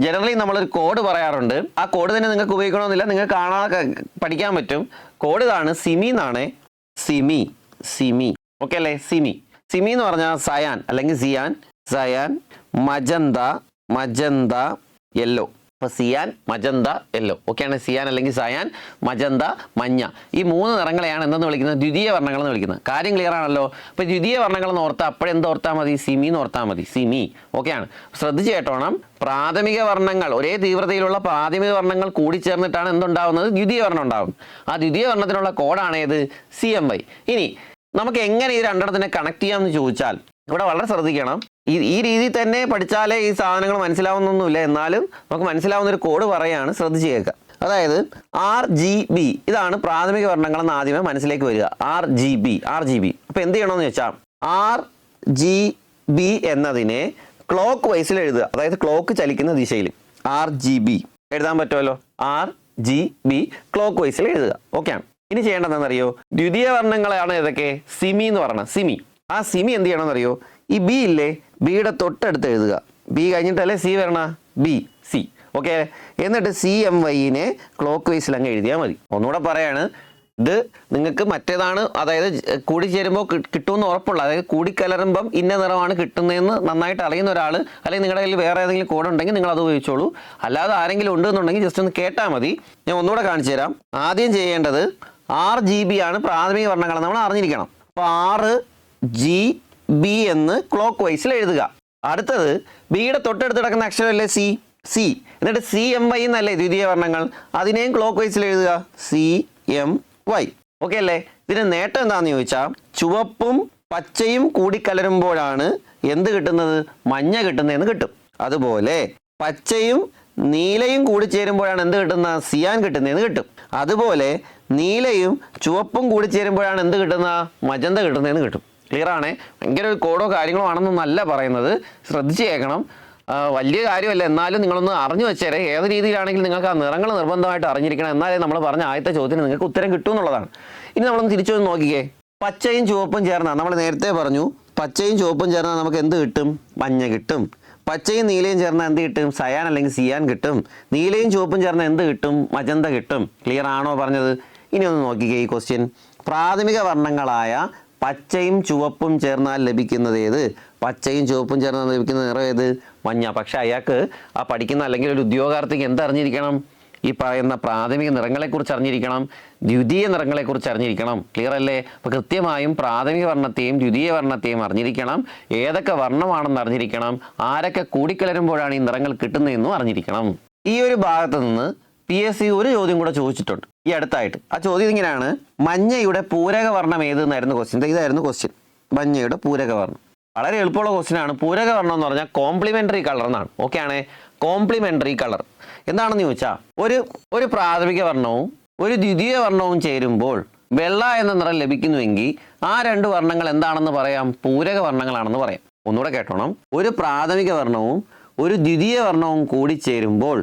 ജനറലി നമ്മളൊരു കോഡ് പറയാറുണ്ട്. ആ കോഡ് തന്നെ നിങ്ങൾക്ക് ഉപയോഗിക്കണമെന്നില്ല. നിങ്ങൾക്ക് കാണാതെ പഠിക്കാൻ പറ്റും. കോഡ് ഇതാണ് സിമി എന്നാണ് സിമി സിമി. ഓക്കെ അല്ലേ? സിമി. സിമി എന്ന് പറഞ്ഞാൽ സയാൻ അല്ലെങ്കിൽ cyan. Cyan magenta magenta yellow. അപ്പോൾ സിയാൻ മജന്ത യെല്ലോ ഓക്കെയാണ് സിയാൻ അല്ലെങ്കിൽ സയാൻ മജന്ത മഞ്ഞ. ഈ മൂന്ന് നിറങ്ങളെയാണ് എന്തെന്ന് വിളിക്കുന്നത്? ദ്വിതീയ വർണങ്ങൾ എന്ന് വിളിക്കുന്നത്. കാര്യം ക്ലിയർ ആണല്ലോ? അപ്പോൾ ദ്വിതീയ വർണങ്ങൾ എന്ന് ഓർത്താൽ മതി? സിമി എന്ന് ഓർത്താൽ മതി. സിമി. ഓക്കെയാണ് ശ്രദ്ധിച്ച് കേട്ടോണം. പ്രാഥമിക വർണങ്ങൾ. ഒരേ തീവ്രതയിലുള്ള പ്രാഥമിക വർണങ്ങൾ കൂടിച്ചേർന്നിട്ടാണ് എന്തുണ്ടാവുന്നത്? ദ്വിതീയ വർണം ഉണ്ടാവും. ആ ദ്വിതീയ വർണത്തിനുള്ള കോഡാണ് ഏത്? C M Y. ഇനി നമുക്ക് എങ്ങനെ ഈ രണ്ടെണ്ണത്തിനെ കണക്ട് ചെയ്യാമെന്ന് ചോദിച്ചാൽ ഇവിടെ വളരെ ശ്രദ്ധിക്കണം. ഈ ഈ രീതിയിൽ തന്നെ പഠിച്ചാലേ ഈ സാധനങ്ങൾ മനസ്സിലാവുന്നൊന്നുമില്ല. എന്നാലും നമുക്ക് മനസ്സിലാവുന്ന ഒരു കോഡ് പറയാണ് ശ്രദ്ധിച്ച് കേൾക്കുക. അതായത് ആർ ജി ബി. ഇതാണ് പ്രാഥമിക വർണങ്ങളെന്ന് ആദ്യമേ മനസ്സിലേക്ക് വരിക. R G B. R G B. അപ്പോൾ എന്ത് ചെയ്യണമെന്ന് വെച്ചാൽ ആർ ജി ബി എന്നതിനെ ക്ലോക്ക് വൈസിൽ എഴുതുക. അതായത് ക്ലോക്ക് ചലിക്കുന്ന ദിശയിൽ. R G B. എഴുതാൻ പറ്റുമല്ലോ? ആർ ജി ബി ക്ലോക്ക് വൈസിൽ എഴുതുക. ഓക്കെയാണ് ഇനി ചെയ്യേണ്ടതെന്നറിയോ ദ്വിതീയ വർണങ്ങളാണ് ഏതൊക്കെ? സിമി എന്ന് പറയുന്നത് സിമി. ആ സിമി എന്ത് ചെയ്യണമെന്നറിയോ? ഈ ബി ഇല്ലേ? ബിയുടെ തൊട്ടടുത്ത് എഴുതുക. ബി കഴിഞ്ഞിട്ടല്ലേ സി വരണ? ബി സി ഓക്കെ എന്നിട്ട് സി എം വൈനെ ക്ലോക്ക് വൈസിൽ അങ്ങ് എഴുതിയാൽ മതി. ഒന്നുകൂടെ പറയാണ്. ഇത് നിങ്ങൾക്ക് മറ്റേതാണ് അതായത് കൂടി ചേരുമ്പോൾ കിട്ടുമെന്ന് ഉറപ്പുള്ള അതായത് കൂടി കലരുമ്പം ഇന്ന നിറമാണ് കിട്ടുന്നതെന്ന് നന്നായിട്ട് അറിയുന്ന ഒരാൾ അല്ലെങ്കിൽ നിങ്ങളുടെ കയ്യിൽ വേറെ ഏതെങ്കിലും കോഡ് ഉണ്ടെങ്കിൽ നിങ്ങൾ അത് ഉപയോഗിച്ചോളൂ. അല്ലാതെ ആരെങ്കിലും ഉണ്ടെന്നുണ്ടെങ്കിൽ ജസ്റ്റ് ഒന്ന് കേട്ടാൽ മതി. ഞാൻ ഒന്നുകൂടെ കാണിച്ചു തരാം. ആദ്യം ചെയ്യേണ്ടത് ആറ് ജി ബി ആണ് പ്രാഥമിക വർണങ്ങൾ നമ്മൾ അറിഞ്ഞിരിക്കണം. അപ്പോൾ ആറ് ജി ബി എന്ന് ക്ലോക്ക് വൈസിൽ എഴുതുക അടുത്തത് ബിയുടെ തൊട്ടടുത്ത് കിടക്കുന്ന അക്ഷരമല്ലേ സി സി എന്നിട്ട് സി എം വൈ എന്നല്ലേ ദ്വിതീയ വർണങ്ങൾ? അതിനെയും ക്ലോക്ക് വൈസിൽ എഴുതുക സി എം വൈ ഓക്കെ അല്ലേ? ഇതിന് നേട്ടം എന്താണെന്ന് ചോദിച്ചാൽ ചുവപ്പും പച്ചയും കൂടി കൂടിക്കലരുമ്പോഴാണ് എന്ത് കിട്ടുന്നത്? മഞ്ഞ കിട്ടുന്നതെന്ന് കിട്ടും. അതുപോലെ പച്ചയും നീലയും കൂടി ചേരുമ്പോഴാണ് എന്ത് കിട്ടുന്ന സിയാൻ കിട്ടുന്നതെന്ന് കിട്ടും. അതുപോലെ നീലയും ചുവപ്പും കൂടി ചേരുമ്പോഴാണ് എന്ത് കിട്ടുന്ന മജന്ത കിട്ടുന്നതെന്ന് കിട്ടും. ക്ലിയർ ആണേ ഭയങ്കര ഒരു കോഡോ കാര്യങ്ങളോ ആണെന്നൊന്നല്ല പറയുന്നത്. ശ്രദ്ധിച്ച് കേൾക്കണം വലിയ കാര്യമല്ല. എന്നാലും നിങ്ങളൊന്ന് അറിഞ്ഞു വെച്ചേരെ. ഏത് രീതിയിലാണെങ്കിലും നിങ്ങൾക്ക് ആ നിറങ്ങൾ നിർബന്ധമായിട്ട് അറിഞ്ഞിരിക്കണം. എന്നാലേ നമ്മൾ പറഞ്ഞ ആദ്യത്തെ ചോദ്യത്തിന് നിങ്ങൾക്ക് ഉത്തരം കിട്ടും എന്നുള്ളതാണ്. ഇനി നമ്മളൊന്ന് തിരിച്ചു നോക്കിക്കേ. പച്ചയും ചുവപ്പും ചേർന്നാൽ നമ്മൾ നേരത്തെ പറഞ്ഞു പച്ചയും ചുവപ്പും ചേർന്നാൽ നമുക്ക് എന്ത് കിട്ടും? മഞ്ഞ കിട്ടും. പച്ചയും നീലയും ചേർന്നാൽ എന്ത് കിട്ടും? സയാൻ അല്ലെങ്കിൽ സിയാൻ കിട്ടും. നീലയും ചുവപ്പും ചേർന്നാൽ എന്ത് കിട്ടും? മജന്ത കിട്ടും. ക്ലിയർ ആണോ പറഞ്ഞത്? ഇനി ഒന്ന് നോക്കിക്കേ ഈ ക്വസ്റ്റ്യൻ പ്രാഥമിക വർണങ്ങളായ പച്ചയും ചുവപ്പും ചേർന്നാൽ ലഭിക്കുന്നത് ഏത്? പച്ചയും ചുവപ്പും ചേർന്നാൽ ലഭിക്കുന്ന നിറം ഏത്? മഞ്ഞ. പക്ഷെ അയാൾക്ക് ആ പഠിക്കുന്ന അല്ലെങ്കിൽ ഒരു ഉദ്യോഗാർത്ഥിക്ക് എന്തറിഞ്ഞിരിക്കണം? ഈ പറയുന്ന പ്രാഥമിക നിറങ്ങളെക്കുറിച്ച് അറിഞ്ഞിരിക്കണം ദ്വിതീയ നിറങ്ങളെക്കുറിച്ച് അറിഞ്ഞിരിക്കണം. ക്ലിയർ അല്ലേ? അപ്പോൾ കൃത്യമായും പ്രാഥമിക വർണത്തെയും ദ്വിതീയ വർണത്തെയും അറിഞ്ഞിരിക്കണം. ഏതൊക്കെ വർണമാണെന്ന് അറിഞ്ഞിരിക്കണം. ആരൊക്കെ കൂടിക്കലരുമ്പോഴാണ് ഈ നിറങ്ങൾ കിട്ടുന്നതെന്നും അറിഞ്ഞിരിക്കണം. ഈ ഒരു ഭാഗത്ത് നിന്ന് പി എസ് സി ഒരു ചോദ്യം കൂടെ ചോദിച്ചിട്ടുണ്ട്. ഈ അടുത്തായിട്ട്. ആ ചോദ്യം ഇങ്ങനെയാണ്. മഞ്ഞയുടെ പൂരക വർണം ഏതെന്നായിരുന്നു ക്വസ്റ്റ്യൻ ഇതായിരുന്നു ക്വസ്റ്റ്യൻ മഞ്ഞയുടെ പൂരക വർണം വളരെ എളുപ്പമുള്ള ക്വസ്റ്റ്യൻ ആണ്. പൂരക വർണം എന്ന് പറഞ്ഞാൽ കോംപ്ലിമെന്ററി കളർ എന്നാണ്. ഓക്കെ ആണ്? കോംപ്ലിമെന്ററി കളർ എന്താണെന്ന് ചോദിച്ചാൽ ഒരു ഒരു പ്രാഥമിക വർണവും ഒരു ദ്വിതീയ വർണവും ചേരുമ്പോൾ വെള്ള എന്ന നിറം ലഭിക്കുന്നുവെങ്കിൽ ആ രണ്ട് വർണങ്ങൾ എന്താണെന്ന് പറയാം? പൂരക വർണങ്ങളാണെന്ന് പറയാം. ഒന്നുകൂടെ കേട്ടോണം. ഒരു പ്രാഥമിക വർണവും ഒരു ദ്വിതീയ വർണവും കൂടി ചേരുമ്പോൾ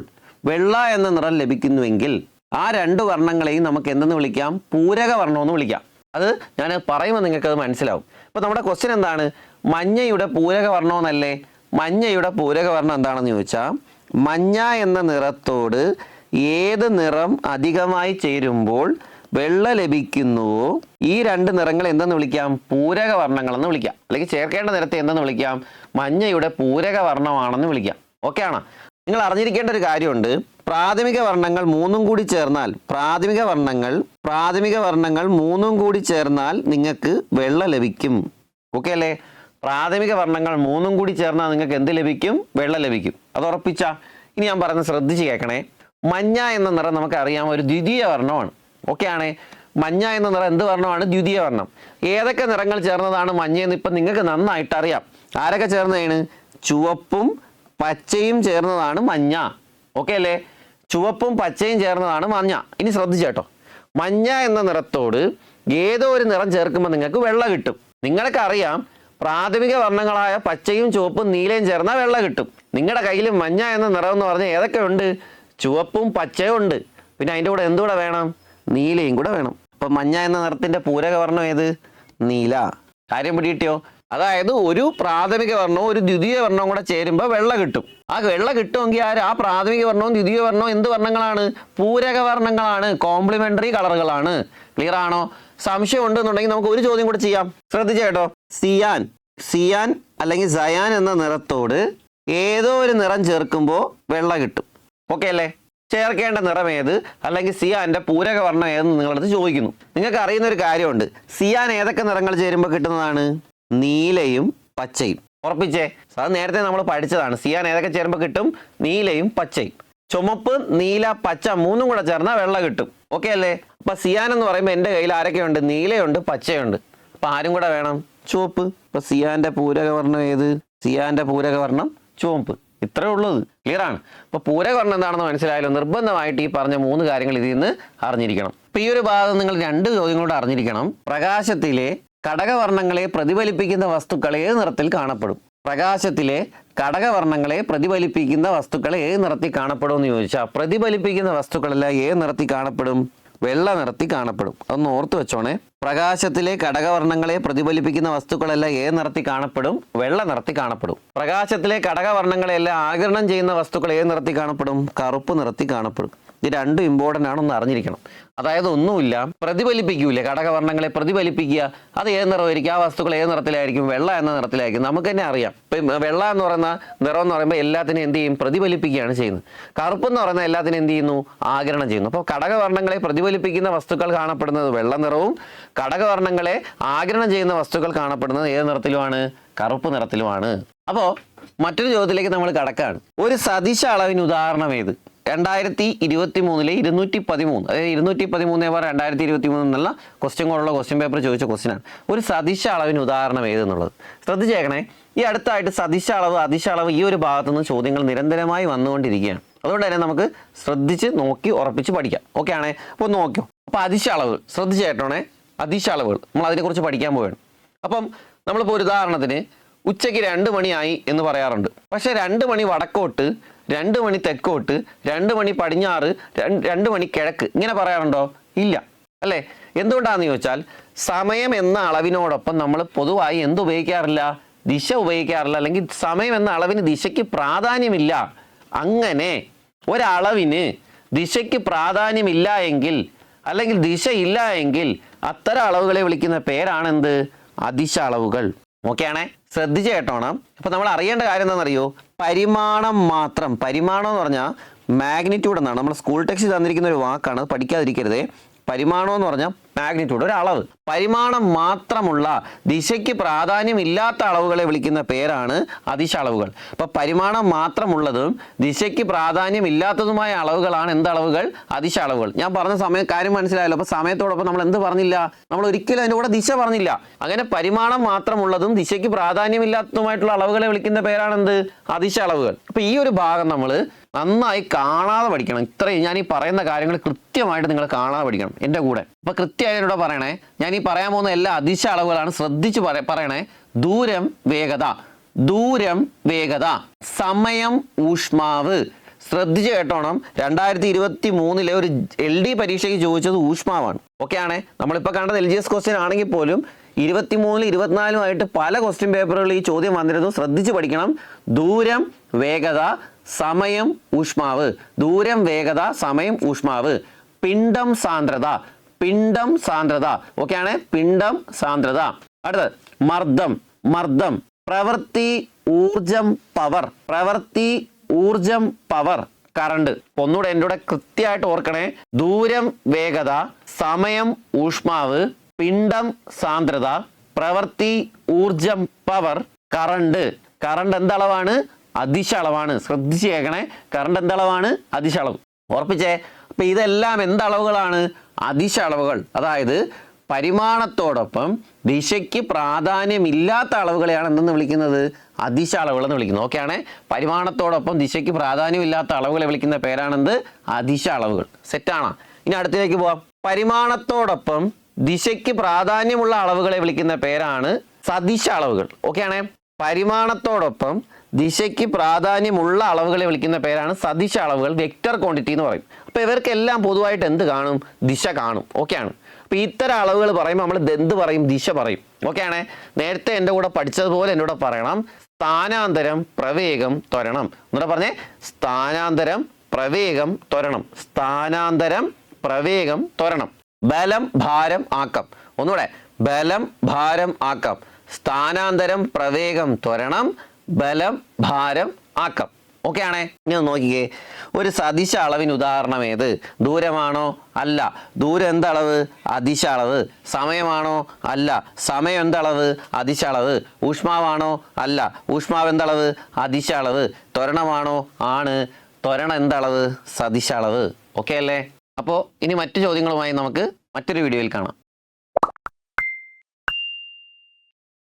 വെള്ള എന്ന നിറം ലഭിക്കുന്നുവെങ്കിൽ ആ രണ്ട് വർണങ്ങളെയും നമുക്ക് എന്തെന്ന് വിളിക്കാം? പൂരക വർണമെന്ന് വിളിക്കാം. അത് ഞാൻ പറയുമ്പോൾ നിങ്ങൾക്ക് അത് മനസ്സിലാവും. അപ്പോൾ നമ്മുടെ ക്വസ്റ്റ്യൻ എന്താണ്? മഞ്ഞയുടെ പൂരക വർണമെന്നല്ലേ മഞ്ഞയുടെ പൂരക വർണം എന്താണെന്ന് ചോദിച്ചാൽ മഞ്ഞ എന്ന നിറത്തോട് ഏത് നിറം അധികമായി ചേരുമ്പോൾ വെള്ള ലഭിക്കുന്നുവോ ഈ രണ്ട് നിറങ്ങൾ എന്തെന്ന് വിളിക്കാം? പൂരക വർണങ്ങളെന്ന് വിളിക്കാം. അല്ലെങ്കിൽ ചേർക്കേണ്ട നിറത്തെ എന്തെന്ന് വിളിക്കാം? മഞ്ഞയുടെ പൂരക വർണമാണെന്ന് വിളിക്കാം. ഓക്കെ ആണോ? നിങ്ങൾ അറിഞ്ഞിരിക്കേണ്ട ഒരു കാര്യമുണ്ട്. പ്രാഥമിക വർണങ്ങൾ മൂന്നും കൂടി ചേർന്നാൽ പ്രാഥമിക വർണങ്ങൾ പ്രാഥമിക വർണങ്ങൾ മൂന്നും കൂടി ചേർന്നാൽ നിങ്ങൾക്ക് വെള്ള ലഭിക്കും. ഓക്കെ അല്ലേ? പ്രാഥമിക വർണങ്ങൾ മൂന്നും കൂടി ചേർന്നാൽ നിങ്ങൾക്ക് എന്ത് ലഭിക്കും? വെള്ള ലഭിക്കും. അത് ഉറപ്പിച്ചാ. ഇനി ഞാൻ പറയുന്നത് ശ്രദ്ധിച്ച് കേൾക്കണേ. മഞ്ഞ എന്ന നിറം നമുക്കറിയാം ഒരു ദ്വിതീയ വർണമാണ്. ഓക്കെ ആണേ? മഞ്ഞ എന്ന നിറം എന്ത് വർണമാണ്? ദ്വിതീയ വർണം. ഏതൊക്കെ നിറങ്ങൾ ചേർന്നതാണ് മഞ്ഞ എന്ന് ഇപ്പം നിങ്ങൾക്ക് നന്നായിട്ട് അറിയാം. ആരൊക്കെ ചേർന്നതാണ്? ചുവപ്പും പച്ചയും ചേർന്നതാണ് മഞ്ഞ. ഓക്കെ അല്ലേ? ചുവപ്പും പച്ചയും ചേർന്നതാണ് മഞ്ഞ. ഇനി ശ്രദ്ധിച്ചേട്ടോ മഞ്ഞ എന്ന നിറത്തോട് ഏതോ ഒരു നിറം ചേർക്കുമ്പോൾ നിങ്ങൾക്ക് വെള്ള കിട്ടും. നിങ്ങൾക്ക് അറിയാം പ്രാഥമിക വർണങ്ങളായ പച്ചയും ചുവപ്പും നീലയും ചേർന്നാൽ വെള്ള കിട്ടും. നിങ്ങളുടെ കയ്യിൽ മഞ്ഞ എന്ന നിറം എന്ന് പറഞ്ഞാൽ ഏതൊക്കെ ഉണ്ട്? ചുവപ്പും പച്ചയും ഉണ്ട്. പിന്നെ അതിന്റെ കൂടെ എന്തുകൂടെ വേണം? നീലയും കൂടെ വേണം. അപ്പം മഞ്ഞ എന്ന നിറത്തിന്റെ പൂരക വർണം ഏത്? നീല. കാര്യം പിടികിട്ടിയോ? അതായത് ഒരു പ്രാഥമിക വർണവും ഒരു ദ്വിതീയ വർണവും കൂടെ ചേരുമ്പോൾ വെള്ള കിട്ടും. ആ വെള്ള കിട്ടുമെങ്കിൽ ആ ആ പ്രാഥമിക വർണവും ദ്വിതീയ വർണവും എന്ത് വർണങ്ങളാണ്? പൂരക വർണങ്ങളാണ്. കോംപ്ലിമെന്ററി കളറുകളാണ് ക്ലിയർ ആണോ? സംശയം ഉണ്ടെന്നുണ്ടെങ്കിൽ നമുക്ക് ഒരു ചോദ്യം കൂടെ ചെയ്യാം. ശ്രദ്ധിച്ച കേട്ടോ? സിയാൻ. സിയാൻ അല്ലെങ്കിൽ സയാൻ എന്ന നിറത്തോട് ഏതോ ഒരു നിറം ചേർക്കുമ്പോൾ വെള്ള കിട്ടും. ഓക്കെ അല്ലേ? ചേർക്കേണ്ട നിറം ഏത്? അല്ലെങ്കിൽ സിയാന്റെ പൂരക വർണം ഏതെന്ന് നിങ്ങളടുത്ത് ചോദിക്കുന്നു. നിങ്ങൾക്ക് അറിയുന്ന ഒരു കാര്യമുണ്ട്. സിയാൻ ഏതൊക്കെ നിറങ്ങൾ ചേരുമ്പോൾ കിട്ടുന്നതാണ്? നീലയും പച്ചയും. ഉറപ്പിച്ചേ? അത് നേരത്തെ നമ്മൾ പഠിച്ചതാണ്. സിയാൻ ഏതൊക്കെ ചേരുമ്പോൾ കിട്ടും? നീലയും പച്ചയും. ചുമപ്പ് നീല പച്ച മൂന്നും കൂടെ ചേർന്നാൽ വെള്ള കിട്ടും. ഓക്കെ അല്ലേ? അപ്പൊ സിയാൻ എന്ന് പറയുമ്പോൾ എന്റെ കയ്യിൽ ആരൊക്കെയുണ്ട്? നീലയുണ്ട് പച്ചയുണ്ട്. അപ്പൊ ആരും കൂടെ വേണം? ചുവപ്പ്. ഇപ്പൊ സിയാന്റെ പൂരകവർണം ഏത്? സിയാന്റെ പൂരകവർണം ചുവപ്പ്. ഇത്രേ ഉള്ളത് ക്ലിയർ ആണ്? അപ്പൊ പൂരകവർണം എന്താണെന്ന് മനസ്സിലായാലോ? നിർബന്ധമായിട്ട് ഈ പറഞ്ഞ മൂന്ന് കാര്യങ്ങൾ ഇതിൽ നിന്ന് അറിഞ്ഞിരിക്കണം. അപ്പൊ ഈ ഒരു ഭാഗം നിങ്ങൾ രണ്ട് ചോദ്യങ്ങളോട് അറിഞ്ഞിരിക്കണം. പ്രകാശത്തിലെ ഘടകവർണങ്ങളെ പ്രതിഫലിപ്പിക്കുന്ന വസ്തുക്കൾ ഏത് നിറത്തിൽ കാണപ്പെടും? പ്രകാശത്തിലെ കടകവർണങ്ങളെ പ്രതിഫലിപ്പിക്കുന്ന വസ്തുക്കൾ ഏത് നിറത്തിൽ കാണപ്പെടും എന്ന് ചോദിച്ചാൽ പ്രതിഫലിപ്പിക്കുന്ന വസ്തുക്കളെല്ലാം ഏത് നിറത്തിൽ കാണപ്പെടും? വെള്ള നിറത്തിൽ കാണപ്പെടും. അതൊന്ന് ഓർത്ത് വെച്ചോണേ. പ്രകാശത്തിലെ ഘടകവർണങ്ങളെ പ്രതിഫലിപ്പിക്കുന്ന വസ്തുക്കളെല്ലാം ഏത് നിറത്തിൽ കാണപ്പെടും? വെള്ള നിറത്തിൽ കാണപ്പെടും. പ്രകാശത്തിലെ ഘടകവർണങ്ങളെല്ലാം ആകിരണം ചെയ്യുന്ന വസ്തുക്കൾ ഏത് നിറത്തിൽ കാണപ്പെടും? കറുപ്പ് നിറത്തിൽ കാണപ്പെടും. ഇത് രണ്ടും ഇമ്പോർട്ടന്റ് ആണെന്ന് അറിഞ്ഞിരിക്കണം. അതായത് ഒന്നുമില്ല പ്രതിഫലിപ്പിക്കൂലേ. ഘടകവർണങ്ങളെ പ്രതിഫലിപ്പിക്കുക അത് ഏത് നിറമായിരിക്കും? ആ വസ്തുക്കൾ ഏത് നിറത്തിലായിരിക്കും? വെള്ള എന്ന നിറത്തിലായിരിക്കും. നമുക്ക് തന്നെ അറിയാം. ഇപ്പം വെള്ള എന്ന് പറയുന്ന നിറം എന്ന് പറയുമ്പോൾ എല്ലാത്തിനും എന്ത് ചെയ്യും? പ്രതിഫലിപ്പിക്കുകയാണ് ചെയ്യുന്നത്. കറുപ്പ് എന്ന് പറയുന്ന എല്ലാത്തിനും എന്ത് ചെയ്യുന്നു? ആകിരണം ചെയ്യുന്നു. അപ്പോൾ ഘടകവർണങ്ങളെ പ്രതിഫലിപ്പിക്കുന്ന വസ്തുക്കൾ കാണപ്പെടുന്നത് വെള്ള നിറവും ഘടകവർണങ്ങളെ ആകിരണം ചെയ്യുന്ന വസ്തുക്കൾ കാണപ്പെടുന്നത് ഏത് നിറത്തിലുമാണ്? കറുപ്പ് നിറത്തിലുമാണ്. അപ്പോൾ മറ്റൊരു ചോദ്യത്തിലേക്ക് നമ്മൾ കടക്കാണ് ഒരു സദിശ അളവിന് ഉദാഹരണം ഏത്? രണ്ടായിരത്തി ഇരുപത്തി മൂന്നിലെ ഇരുന്നൂറ്റി പതിമൂന്ന് അതായത് ഇരുന്നൂറ്റി പതിമൂന്ന് ബാർ രണ്ടായിരത്തി ഇരുപത്തി മൂന്ന് എന്നുള്ള ക്വസ്റ്റ്യൻ കോഡുള്ള ക്വസ്റ്റ്യൻ പേപ്പർ ചോദിച്ച ക്വസ്റ്റ്യനാണ് ഒരു സദിശ അളവിന് ഉദാഹരണം ഏതെന്നുള്ളത്? ശ്രദ്ധിച്ചേക്കണേ. ഈ അടുത്തായിട്ട് സദിശ അളവ് അതിശ അളവ് ഈ ഒരു ഭാഗത്തു നിന്ന് ചോദ്യങ്ങൾ നിരന്തരമായി വന്നുകൊണ്ടിരിക്കുകയാണ്. അതുകൊണ്ട് തന്നെ നമുക്ക് ശ്രദ്ധിച്ച് നോക്കി ഉറപ്പിച്ച് പഠിക്കാം. ഓക്കെ ആണേ? അപ്പോൾ നോക്കിയോ അപ്പോൾ അതിശ അളവ് ശ്രദ്ധിച്ചേട്ടോണേ അതിശ അളവുകൾ. നമ്മൾ അതിനെക്കുറിച്ച് പഠിക്കാൻ പോവുകയാണ് അപ്പം നമ്മളിപ്പോൾ ഒരു ഉദാഹരണത്തിന് ഉച്ചയ്ക്ക് രണ്ട് മണിയായി എന്ന് പറയാറുണ്ട്. പക്ഷേ രണ്ട് മണി വടക്കോട്ട് രണ്ട് മണി തെക്കോട്ട് രണ്ട് മണി പടിഞ്ഞാറ് രണ്ട് മണി കിഴക്ക്. ഇങ്ങനെ പറയാറുണ്ടോ? ഇല്ല. അല്ലേ? എന്തുകൊണ്ടാണെന്ന് ചോദിച്ചാൽ സമയം എന്ന അളവിനോടൊപ്പം നമ്മൾ പൊതുവായി എന്ത് ഉപയോഗിക്കാറില്ല? ദിശ ഉപയോഗിക്കാറില്ല. അല്ലെങ്കിൽ സമയം എന്ന അളവിന് ദിശയ്ക്ക് പ്രാധാന്യമില്ല. അങ്ങനെ ഒരളവിന് ദിശയ്ക്ക് പ്രാധാന്യമില്ല എങ്കിൽ അല്ലെങ്കിൽ ദിശ ഇല്ല എങ്കിൽ അത്തരം അളവുകളെ വിളിക്കുന്ന പേരാണ് എന്ത് അതിശ അളവുകൾ. ഓക്കെ ആണേ ശ്രദ്ധിച്ച് കേട്ടോണം. അപ്പൊ നമ്മൾ അറിയേണ്ട കാര്യം എന്താണെന്നറിയോ? പരിമാണം മാത്രം പരിമാണം എന്ന് പറഞ്ഞാൽ മാഗ്നിറ്റ്യൂഡ് എന്നാണ്. നമ്മൾ സ്കൂൾ ടെക്സ്റ്റ് തന്നിരിക്കുന്ന ഒരു വാക്കാണ് പഠിക്കാതിരിക്കരുതേ. പരിമാണം എന്ന് പറഞ്ഞാൽ മാഗ്നിറ്റ്യൂഡ് ഒരു അളവ്. പരിമാണം മാത്രമുള്ള ദിശയ്ക്ക് പ്രാധാന്യമില്ലാത്ത അളവുകളെ വിളിക്കുന്ന പേരാണ് അതിശ അളവുകൾ. അപ്പൊ പരിമാണം മാത്രമുള്ളതും ദിശയ്ക്ക് പ്രാധാന്യമില്ലാത്തതുമായ അളവുകളാണ് അതിശ അളവുകൾ. ഞാൻ പറഞ്ഞ സമയം കാര്യം മനസ്സിലായല്ലോ. അപ്പോൾ സമയത്തോടൊപ്പം നമ്മൾ എന്ത് പറഞ്ഞില്ല? നമ്മൾ ഒരിക്കലും അതിന്റെ കൂടെ ദിശ പറഞ്ഞില്ല. അങ്ങനെ പരിമാണം മാത്രമുള്ളതും ദിശയ്ക്ക് പ്രാധാന്യമില്ലാത്തതുമായിട്ടുള്ള അളവുകളെ വിളിക്കുന്ന പേരാണ് എന്ത്? അതിശ അളവുകൾ. അപ്പൊ ഈ ഒരു ഭാഗം നമ്മൾ നന്നായി കാണാതെ പഠിക്കണം. ഇത്രയും ഞാൻ ഈ പറയുന്ന കാര്യങ്ങൾ കൃത്യമായിട്ട് നിങ്ങൾ കാണാതെ പഠിക്കണം. എന്റെ കൂടെ. അപ്പൊ കൃത്യമായി ഇവിടെ പറയണേ. ഞാൻ ഈ പറയാൻ പോകുന്ന എല്ലാ അതിശ അളവുകളാണ് ശ്രദ്ധിച്ച് പറ- പറയണേ. ദൂരം വേഗത. ദൂരം വേഗത. സമയം ഊഷ്മാവ്. ശ്രദ്ധിച്ച് കേട്ടോണം. രണ്ടായിരത്തി ഇരുപത്തി മൂന്നിലെ ഒരു എൽ ഡി പരീക്ഷയ്ക്ക് ചോദിച്ചത് ഊഷ്മാവാണ്. ഓക്കെ ആണേ നമ്മളിപ്പോൾ കണ്ടത് എൽ ജി എസ് ക്വസ്റ്റ്യൻ ആണെങ്കിൽ പോലും ഇരുപത്തി മൂന്നിൽ ഇരുപത്തിനാലുമായിട്ട് പല ക്വസ്റ്റ്യൻ പേപ്പറുകളിൽ ഈ ചോദ്യം വന്നിരുന്നു. ശ്രദ്ധിച്ച് പഠിക്കണം. ദൂരം വേഗത സമയം ഊഷ്മാവ്. ദൂരം വേഗത സമയം ഊഷ്മാവ്. പിണ്ഡം സാന്ദ്രത. പിണ്ഡം സാന്ദ്രത. ഓക്കെ ആണ്? പിണ്ഡം സാന്ദ്രത. അടുത്തത് മർദ്ദം. മർദ്ദം. പ്രവൃത്തി ഊർജം പവർ പ്രവൃത്തി ഊർജം പവർ കറണ്ട് ഒന്നുകൂടെ എന്റെ കൂടെ കൃത്യമായിട്ട് ഓർക്കണേ. ദൂരം വേഗത. സമയം ഊഷ്മാവ്. പിണ്ഡം സാന്ദ്രത. പ്രവൃത്തി ഊർജം പവർ കറണ്ട് കറണ്ട് എന്തളവാണ്? അതിശളവാണ്. ശ്രദ്ധിച്ചേക്കണേ കറണ്ട് എന്തളവാണ്? അതിശളവ്. ഓർപ്പിച്ചേ? അപ്പൊ ഇതെല്ലാം എന്തളവുകളാണ് അതിശ അളവുകൾ അതായത് പരിമാണത്തോടൊപ്പം ദിശയ്ക്ക് പ്രാധാന്യമില്ലാത്ത അളവുകളെയാണ് എന്തെന്ന് വിളിക്കുന്നത്? അതിശ അളവുകൾ എന്ന് വിളിക്കുന്നത്. ഓക്കെയാണ് പരിമാണത്തോടൊപ്പം ദിശയ്ക്ക് പ്രാധാന്യമില്ലാത്ത അളവുകളെ വിളിക്കുന്ന പേരാണെന്ത്? അതിശ അളവുകൾ സെറ്റാണോ ഇനി അടുത്തേക്ക് പോവാം. പരിമാണത്തോടൊപ്പം ദിശയ്ക്ക് പ്രാധാന്യമുള്ള അളവുകളെ വിളിക്കുന്ന പേരാണ് സദിശ അളവുകൾ ഓക്കെയാണ് പരിമാണത്തോടൊപ്പം ദിശയ്ക്ക് പ്രാധാന്യമുള്ള അളവുകളെ വിളിക്കുന്ന പേരാണ് സദിശ അളവുകൾ വെക്റ്റർ ക്വാണ്ടിറ്റി എന്ന് പറയും. അപ്പൊ ഇവർക്കെല്ലാം പൊതുവായിട്ട് എന്ത് കാണും? ദിശ കാണും. ഓക്കെയാണ് ആണ്. അപ്പൊ ഇത്തരം അളവുകൾ പറയുമ്പോൾ നമ്മൾ എന്ത് പറയും ദിശ പറയും. ഓക്കെയാണേ നേരത്തെ എന്റെ കൂടെ പഠിച്ചതുപോലെ എന്നോട് പറയണം. സ്ഥാനാന്തരം പ്രവേഗം ത്വരണം. എന്നിട്ട് പറഞ്ഞേ സ്ഥാനാന്തരം പ്രവേഗം ത്വരണം. സ്ഥാനാന്തരം പ്രവേഗം ത്വരണം. ബലം ഭാരം ആക്കം. ഒന്നുകൂടെ. ബലം ഭാരം ആക്കം. സ്ഥാനാന്തരം പ്രവേഗം ത്വരണം. ബലം ഭാരം ആക്കം. ഓക്കെ ആണേ? ഇനി ഒന്ന് നോക്കിക്കേ. ഒരു സദിശ അളവിന് ഉദാഹരണം ഏത്? ദൂരമാണോ? അല്ല. ദൂരം എന്തളവ്? അതിശ അളവ്. സമയമാണോ? അല്ല. സമയം എന്തളവ്? അതിശ അളവ്. ഊഷ്മാവാണോ? അല്ല. ഊഷ്മാവ് എന്തളവ്? അതിശ അളവ്. ത്വരണമാണോ? ആണ്. ത്വരണം എന്തളവ്? സദിശ അളവ്. ഓക്കെ അല്ലേ? അപ്പോൾ ഇനി മറ്റു ചോദ്യങ്ങളുമായി നമുക്ക് മറ്റൊരു വീഡിയോയിൽ കാണാം.